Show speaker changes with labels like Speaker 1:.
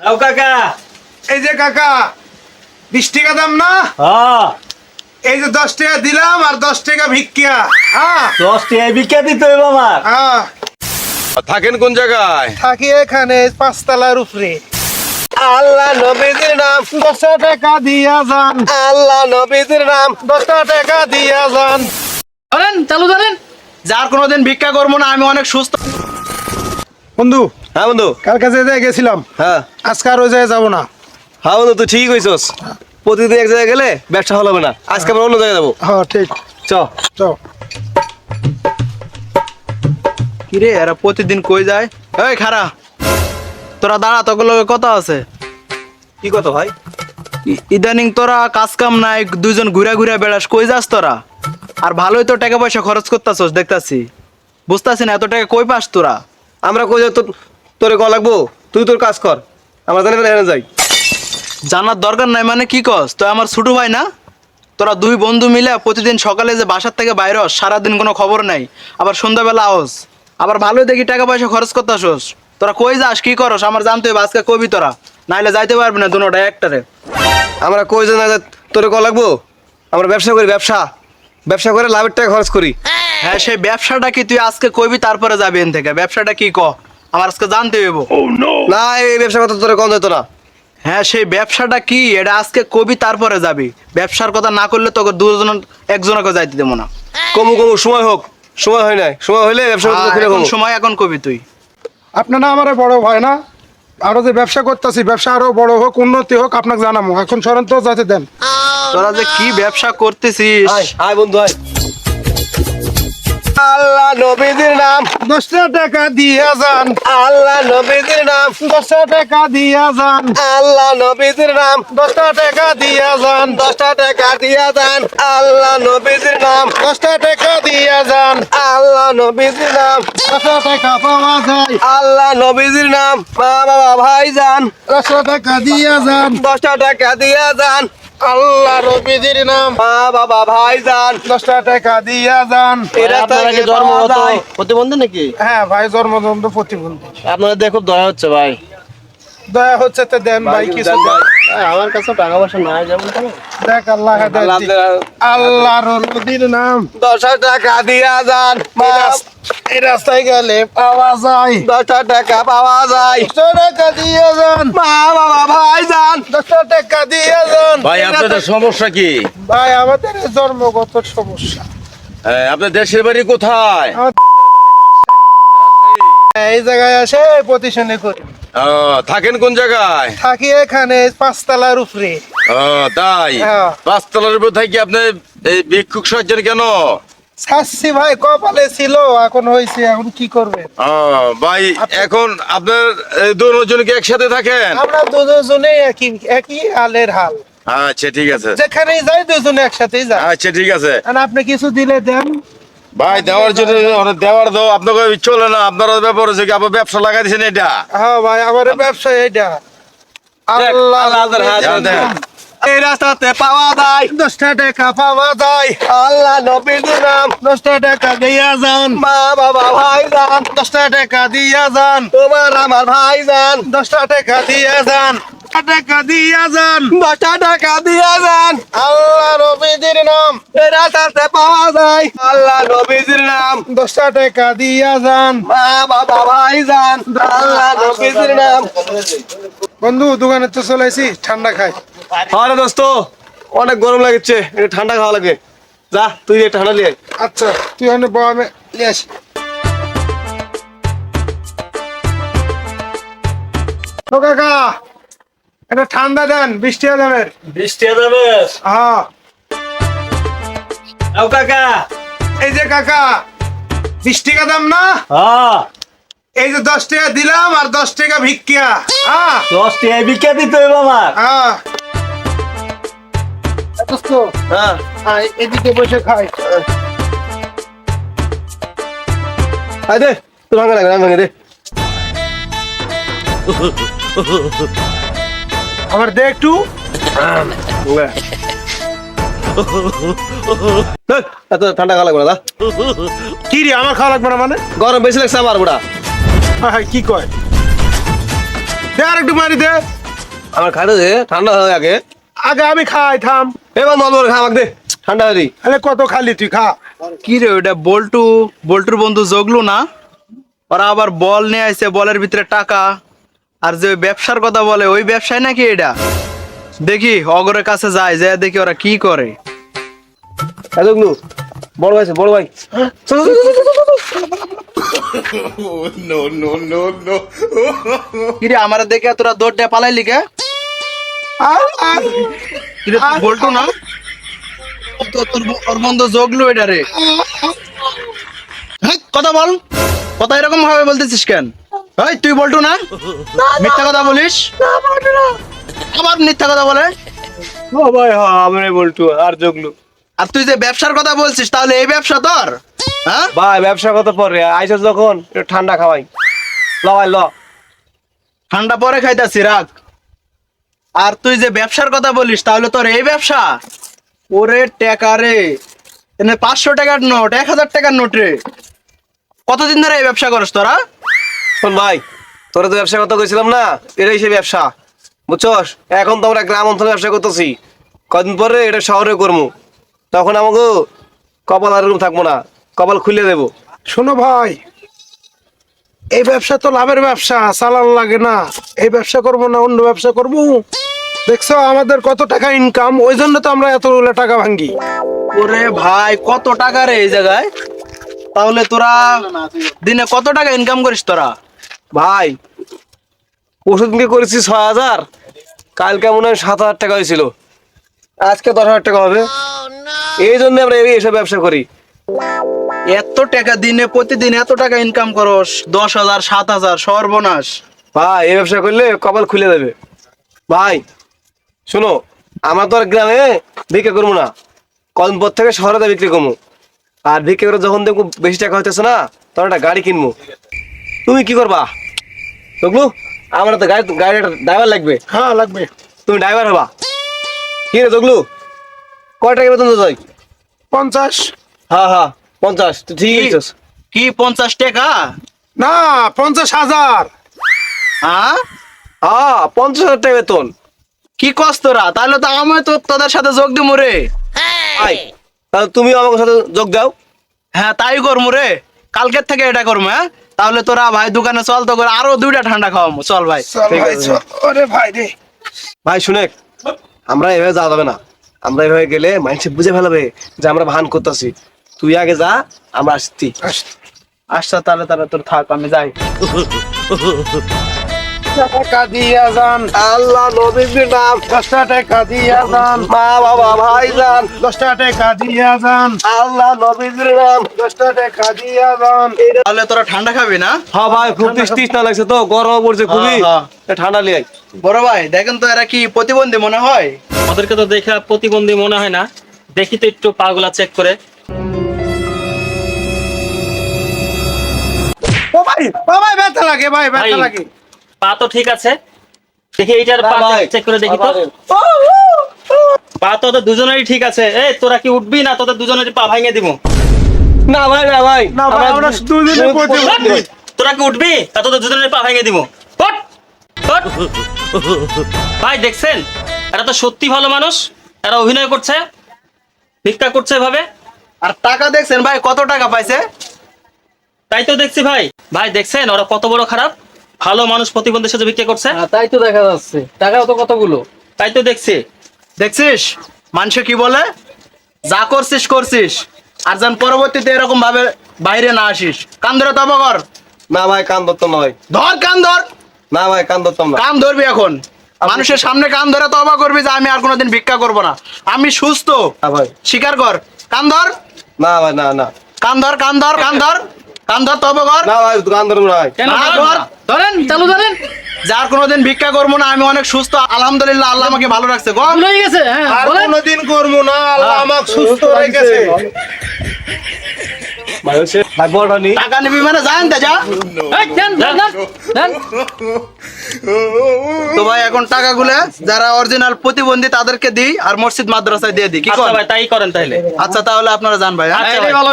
Speaker 1: নাও কাকা।
Speaker 2: এই যে কাকা বিশ টাকা দাম না?
Speaker 1: হ্যাঁ।
Speaker 2: এই যে দশ টাকা দিলাম আর দশ টাকা ভিক্ষা। হ্যাঁ।
Speaker 1: দশ টাকা বিক্রি দিতে হইব আমার।
Speaker 2: হ্যাঁ।
Speaker 3: থাকেন কোন জায়গায়?
Speaker 2: থাকি এখানে পাঁচতলার উপরে। আল্লাহ নবীদের নাম। দশ টাকা দিয়া যান। আল্লাহ নবীদের নাম। দশ টাকা দিয়া যান।
Speaker 4: ধরেন চালু ধরেন। যার কোনোদিন ভিক্ষা করব না আমি অনেক সুস্থ।
Speaker 2: বন্ধু
Speaker 3: হ্যাঁ বন্ধু।
Speaker 2: কার কাছে গেছিলাম
Speaker 3: হ্যাঁ।
Speaker 2: আজকে আর ওই জায়গায় যাব না।
Speaker 3: হ্যাঁ বন্ধু তুই ঠিক কইছস। প্রতিদিন এক জায়গায় গেলে ব্যবসা ভালো হবে না। আজকে আমরা অন্য জায়গায় যাব।
Speaker 2: হ্যাঁ ঠিক।
Speaker 3: চ।
Speaker 2: চ।
Speaker 4: কিরে এরা প্রতিদিন কই যায়? এই খারা তোরা দাঁড়া তোকে লগে কথা আছে।
Speaker 3: কি কথা ভাই?
Speaker 4: ইদানিং তোরা কাজ কাম নাই দুইজন ঘুরা ঘুরা বেড়াস কই যাস তোরা? আর ভালোই তো টাকা পয়সা খরচ করতাছস দেখতাছি। বুঝতাছি না এত টাকা কই পাস তোরা?
Speaker 3: আমরা কই যাই তোর ক লাগবো? তুই তোর কাজ কর। আমরা জানি এখানে যাই।
Speaker 4: জানার দরকার নাই মানে কি কস? তো আমার ছোট ভাই না? তোরা দুই বন্ধু মিলে প্রতিদিন সকালে যে বাসার থেকে বাইর হস সারাদিন কোনো খবর নাই। আবার সন্ধ্যাবেলা আওস। আবার ভালোই দেখি টাকা পয়সা খরচ করতাছস তোরা কই যাস কি করস? আমার জানতে হবে আজকে কবি তোরা। নাইলে যাইতে পারবি না দুনোটা একটারে।
Speaker 3: আমরা কই যাই না তোরে ক লাগবো? আমরা ব্যবসা করি ব্যবসা। ব্যবসা করে লাভের টাকা খরচ করি।
Speaker 4: হ্যাঁ সেই ব্যবসাটা কি? তুই আজকে কইবি তারপরে যাবি এন থেকে। ব্যবসাটা কি ক? আমার আজকে জানতে হইব।
Speaker 3: না এই ব্যবসা কথা তোরে কম যেত না।
Speaker 4: হ্যাঁ সেই ব্যবসাটা কি? এটা আজকে কবি তারপরে যাবি। ব্যবসার কথা না করলে তোকে দুজন একজনকে যাইতে দেবো না।
Speaker 3: কমু কমু সময় হোক। সময় হয় নাই। সময় হইলে ব্যবসা কথা
Speaker 4: হ্যাঁ, সময় এখন কবি তুই।
Speaker 2: আপনারা আমার বড় ভাই না? আরও যে ব্যবসা করতেছি ব্যবসা আরও বড় হোক উন্নতি হোক আপনাকে জানাব এখন সরেন তো যাতে দেন।
Speaker 4: তোরা যে কি ব্যবসা করতেছিস?
Speaker 3: আয় বন্ধু আয়। আল্লাহ নবীদের নাম।
Speaker 2: দশটা টাকা দিয়া যান।
Speaker 3: আল্লাহ নবীদের নাম।
Speaker 2: দশটা টাকা দিয়া যান।
Speaker 3: আল্লাহ নবীদের নাম।
Speaker 2: দশটা টাকা দিয়া যান।
Speaker 3: দশটা টাকা দিয়া দেন আল্লাহ নবীদের নাম।
Speaker 2: দশটা টাকা দিয়া যান।
Speaker 3: আল্লাহ নবীদের নাম।
Speaker 2: দশটা টাকা পাওয়া যায়।
Speaker 3: আল্লাহ নবীদের নাম। মা বাবা ভাই যান।
Speaker 2: দশটা টাকা দিয়া যান।
Speaker 3: দশটা টাকা দিয়া যান।
Speaker 2: আল্লাহ রবিদির নাম।
Speaker 3: মা বাবা ভাই যান
Speaker 2: দশটা টাকা দিয়া যান।
Speaker 3: এরা
Speaker 5: আপনারা কি জন্মগত প্রতিবন্ধী নাকি?
Speaker 2: হ্যাঁ ভাই জন্ম প্রতিবন্ধী।
Speaker 5: আপনাদের দেখে খুব দয়া হচ্ছে ভাই।
Speaker 2: দয়া হচ্ছে তো দেন ভাই কিছু
Speaker 5: আমার কাছে টাকা পয়সা নাই যেমন
Speaker 2: দেখ আল্লাহ নাম
Speaker 3: দশটা টাকা দিয়া যান
Speaker 2: এই রাস্তায় গেলে পাওয়া যায়।
Speaker 3: টাকা পাওয়া যায়।
Speaker 2: টাকা দিয়ে যান।
Speaker 3: মা বাবা ভাই যান।
Speaker 2: দশটা টাকা দিয়ে যান।
Speaker 6: ভাই আপনাদের সমস্যা কি?
Speaker 2: ভাই আমাদের জন্মগত সমস্যা।
Speaker 6: হ্যাঁ, আপনার দেশের বাড়ি কোথায়?
Speaker 2: এই জায়গায় আসে প্রতিশনে করি।
Speaker 6: ও, থাকেন কোন জায়গায়?
Speaker 2: থাকি এখানে পাঁচতলার উপরে।
Speaker 6: ও তাই। পাঁচতলার উপর থাকি আপনি এই ভিক্ষুক সাহায্যের কেন?
Speaker 2: ভাই কপালে ছিল এখন হয়েছে এখন কি করবে
Speaker 6: ভাই এখন আপনার দুজন কি একসাথে থাকেন?
Speaker 2: আমরা দুজনে একই একই হালের হাল।
Speaker 6: আচ্ছা ঠিক আছে।
Speaker 2: যেখানেই যাই দুজনে একসাথেই যাই।
Speaker 6: আচ্ছা ঠিক আছে।
Speaker 2: আর আপনি কিছু দিলে দেন।
Speaker 6: ভাই দেওয়ার জন্য দেওয়ার দাও আপনাকে চলে না আপনারা ব্যাপার হচ্ছে কি আপনার ব্যবসা লাগাই দিয়েছেন এটা।
Speaker 2: হ্যাঁ ভাই আমার ব্যবসা
Speaker 6: দেন।
Speaker 3: এই রাস্তাতে পাওয়া যায়।
Speaker 2: দশটা টাকা পাওয়া যায়।
Speaker 3: আল্লাহ নবীদের নাম।
Speaker 2: দশটা টাকা দিয়া যান।
Speaker 3: মা বাবা ভাই যান।
Speaker 2: দশটা টাকা দিয়া যান।
Speaker 3: তোমার আমার ভাই যান।
Speaker 2: দশটা টাকা দিয়া যান। টাকা দিয়া যান।
Speaker 3: দশটা টাকা দিয়া যান।
Speaker 2: আল্লাহ রবিদের নাম।
Speaker 3: রাস্তাতে পাওয়া যায়। আল্লাহ নবীদের নাম।
Speaker 2: দশটা টাকা দিয়া যান।
Speaker 3: মা বাবা ভাই যান। আল্লাহ নবীদের নাম।
Speaker 2: বন্ধু দোকানে তো চলেছি ঠান্ডা খাই।
Speaker 3: আরে দোস্ত অনেক গরম লাগছে একটু ঠান্ডা খাওয়া লাগে। যা তুই ঠান্ডা লিয়ে
Speaker 2: আচ্ছা তুই বউ আমি নিয়ে আসি। কাকা এটা ঠান্ডা দেন বৃষ্টি দামের
Speaker 1: বৃষ্টি যাবে।
Speaker 2: হ্যাঁ।
Speaker 1: নাও কাকা।
Speaker 2: এই যে কাকা বিশ টাকা দাম না?
Speaker 1: হ্যাঁ।
Speaker 2: এই যে দশ টাকা দিলাম আর দশ টাকা ভিক্ষা। হ্যাঁ।
Speaker 1: দশ টাকা বিক্রি দিতে হইব আমার।
Speaker 2: হ্যাঁ। দোস্ত,
Speaker 3: হ্যাঁ।
Speaker 2: এদিকে বসে খাই।
Speaker 3: আয় দে তুই ভাঙা লাগবে ভাঙে দে।
Speaker 2: আমার দে একটু।
Speaker 3: এত ঠান্ডা খাওয়া লাগবে না
Speaker 2: কি রে আমার খাওয়া লাগবে না মানে?
Speaker 3: গরম বেশি লাগছে আমার বুড়া।
Speaker 2: হ্যাঁ, কি কয়? দে আর একটু মারি দে।
Speaker 3: আমার খাইতে দে ঠান্ডা হয়ে আগে।
Speaker 2: আগে আমি খাই থাম।
Speaker 3: এবার নল খা আমাকে দে ঠান্ডা হয়ে দি।
Speaker 2: আরে কত খালি তুই খা।
Speaker 4: কি রে ওটা বল্টু বল্টুর বন্ধু জগলু না? ওরা আবার বল নিয়ে আসছে বলের ভিতরে টাকা। আর যে ব্যবসার কথা বলে ওই ব্যবসায় নাকি এটা? দেখি অগরের কাছে যায় যে দেখি ওরা কি করে।
Speaker 3: এতগুলো বড় ভাই বড় ভাই।
Speaker 4: কিরে আমার দেখে তোরা দৌড়টা পালাইলি কে?
Speaker 2: আর আর।
Speaker 4: কিরে বল্টু না? তোর ওর বন্ধু জগলু এটা রে। হ্যাঁ, কথা বল। কথা এরকম ভাবে বলতেছিস কেন? এই তুই বল্টু না? মিথ্যা কথা বলিস? আবার মিথ্যা কথা বলে?
Speaker 3: ও ভাই হ্যাঁ আমি বলটু আর জগলু।
Speaker 4: আর তুই যে ব্যবসার কথা বলছিস তাহলে এই ব্যবসা তোর? হ্যাঁ?
Speaker 3: ভাই ব্যবসা কত পরে আইসো যখন একটু ঠান্ডা খাওয়াই। ল ভাই ল।
Speaker 4: ঠান্ডা পরে খাইতাছি রাখ। আর তুই যে ব্যবসার কথা বলিস তাহলে তোর এই ব্যবসা? ওরে টাকা রে। পাঁচশো টাকার নোট এক হাজার টাকার নোট রে। কতদিন ধরে এই ব্যবসা করস তোরা?
Speaker 3: শোন ভাই তোরা তো ব্যবসা কথা কইছিলাম না এটাই সে ব্যবসা। বুঝছস? এখন তো আমরা গ্রাম অঞ্চলে ব্যবসা করতেছি। কদিন পরে এটা শহরে করব তখন আমাকে কপাল আর থাকব না কপাল খুলে দেবো।
Speaker 2: শোনো ভাই এই ব্যবসা তো লাভের ব্যবসা চালান লাগে না। এই ব্যবসা করব না অন্য ব্যবসা করব। দেখছ আমাদের কত টাকা ইনকাম ওই জন্য তো আমরা এতগুলো টাকা ভাঙ্গি।
Speaker 4: ওরে ভাই কত টাকা রে এই জায়গায়? তাহলে তোরা দিনে কত টাকা ইনকাম করিস তোরা?
Speaker 3: ভাই ওষুধকে করেছি ছয় হাজার। কালকে মনে হয় সাত হাজার টাকা হয়েছিল। আজকে দশ হাজার টাকা হবে। এই জন্য আমরা এই- এইসব ব্যবসা করি।
Speaker 4: এত টাকা দিনে প্রতিদিন এত টাকা ইনকাম করস? দশ হাজার সাত হাজার সর্বনাশ।
Speaker 3: ভাই এই ব্যবসা করলে কপাল খুলে দেবে ভাই শোনো আমার তো আর গ্রামে ভিক্ষা করব না। পর থেকে শহরে বিক্রি করব। আর ভিক্ষা করে যখন দেখব বেশি টাকা হইতেছে না তখন একটা গাড়ি কিনবো। তুমি কি করবা? দেখব আমার তো গাড়ি গাড়ির ড্রাইভার লাগবে।
Speaker 2: হ্যাঁ লাগবে।
Speaker 3: তুমি ড্রাইভার হবা। কি রে দেখলু কয় টাকা বেতন দেয়
Speaker 2: পঞ্চাশ।
Speaker 3: হ্যাঁ হ্যাঁ পঞ্চাশ। তুই ঠিকই বলছিস।
Speaker 4: কি পঞ্চাশ টাকা?
Speaker 2: না পঞ্চাশ হাজার।
Speaker 4: হ্যাঁ?
Speaker 3: হ্যাঁ পঞ্চাশ হাজার টাকা বেতন।
Speaker 4: কি কস তোরা? তাহলে তো আমি তো তোদের সাথে যোগ দিমু রে।
Speaker 3: তাহলে তুমি আমার সাথে যোগ দাও।
Speaker 4: হ্যাঁ তাই করমু রে। কালকের থেকে এটা করব হ্যাঁ? তাহলে তোরা ভাই দোকানে চল তো করে আরও দুইটা ঠান্ডা খাওয়াবো। চল ভাই।
Speaker 3: ঠিক
Speaker 2: ভাই
Speaker 3: আছে।
Speaker 2: ওরে ভাই রে।
Speaker 3: ভাই শুনে আমরা এভাবে যাওয়া যাবে না। আমরা এভাবে গেলে মানুষ বুঝে ফেলাবে যে আমরা ভান করতেছি। তুই আগে যা আমরা আসছি।
Speaker 4: আচ্ছা তাহলে তাহলে তোর থাক আমি যাই।
Speaker 2: টাকা দিয়া যান।
Speaker 3: আল্লাহ নবীর নাম
Speaker 2: দশটা টাকা দিয়া যান।
Speaker 3: মা বাবা ভাই যান।
Speaker 2: দশটা টাকা দিয়া যান।
Speaker 3: আল্লাহ নবীর নাম
Speaker 2: দশটা টাকা দিয়া যান।
Speaker 4: তাহলে তোরা ঠান্ডা খাবি না?
Speaker 3: হ্যাঁ ভাই খুব তৃষ্টি না লাগছে তো গরম পড়ছে খুবই।
Speaker 4: হ্যাঁ,
Speaker 3: ঠান্ডা লিয়াই
Speaker 4: বড় ভাই দেখেন তো এরা কি প্রতিবন্ধী মনে হয়?
Speaker 5: ওদেরকে তো দেখে প্রতিবন্ধী মনে হয় না। দেখি তো একটু পাগুলা চেক করে।
Speaker 2: ও ভাই ও ভাই ব্যথা লাগে ভাই ব্যথা লাগে।
Speaker 5: পা তো ঠিক আছে। দেখি এইটার পা
Speaker 3: ভাই।
Speaker 5: চেক করে দেখি তো। পা তো ওদের দুজনেরই ঠিক আছে। এই তোরা কি উঠবি না তোদের দুজনেরই পা ভাঙিয়ে দিব?
Speaker 3: না ভাই না ভাই।
Speaker 2: না ভাই, আমরা দুজনে।
Speaker 5: তোরা কি উঠবি? তা তোদের দুজনের পা ভেঙে দিব। পট পট ভাই দেখছেন? এরা তো সত্যি ভালো মানুষ। এরা অভিনয় করছে ভিক্ষা করছে এভাবে।
Speaker 4: আর টাকা দেখছেন ভাই? কত টাকা পাইছে?
Speaker 5: তাই তো দেখছি ভাই। ভাই দেখছেন? ওরা কত বড় খারাপ? ভালো মানুষ প্রতিবন্ধীর সাথে ভিক্ষা করছে?
Speaker 7: তাই তো দেখা যাচ্ছে। টাকাও তো কতগুলো?
Speaker 5: তাই তো দেখছি।
Speaker 4: দেখছিস? মানুষ কি বলে? যা করছিস করছিস। আর যেন পরবর্তীতে এরকম ভাবে বাইরে না আসিস। কান ধরে তবা কর।
Speaker 3: না ভাই কান ধরতাম না ভাই
Speaker 4: ধর কান ধর।
Speaker 3: না ভাই কান ধরতাম না।
Speaker 4: কান ধরবি এখন। মানুষের সামনে কান ধরে তবা করবি যে আমি আর কোনোদিন ভিক্ষা করব না। আমি সুস্থ।
Speaker 3: ভাই।
Speaker 4: স্বীকার কর। কান ধর।
Speaker 3: না ভাই না না।
Speaker 4: কান ধর কান ধর কান ধর। কান ধর তবা কর
Speaker 3: না ভাই কান ধরবো না ভাই
Speaker 7: কেন
Speaker 4: না,
Speaker 7: ধরেন
Speaker 4: ধর।
Speaker 7: ধরেন চালু ধরেন।
Speaker 4: যার কোনোদিন ভিক্ষা করব না আমি অনেক সুস্থ আলহামদুলিল্লাহ আল্লাহ আমাকে ভালো রাখছে গম
Speaker 7: হয়ে গেছে হ্যাঁ
Speaker 2: আর কোনোদিন করব না আল্লাহ আমাকে সুস্থ রেখেছে।
Speaker 3: ভাই হচ্ছে ভাই বড় নি
Speaker 4: টাকা নিবি মানে যা। তো ভাই এখন টাকাগুলো যারা অরিজিনাল প্রতিবন্ধী তাদেরকে দিই আর মসজিদ মাদ্রাসায় দিয়ে দিই কি
Speaker 5: আচ্ছা ভাই তাই করেন তাইলে।
Speaker 4: আচ্ছা তাহলে আপনারা জান ভাই। হ্যাঁ?
Speaker 5: আচ্ছা ভাই,
Speaker 7: ভালো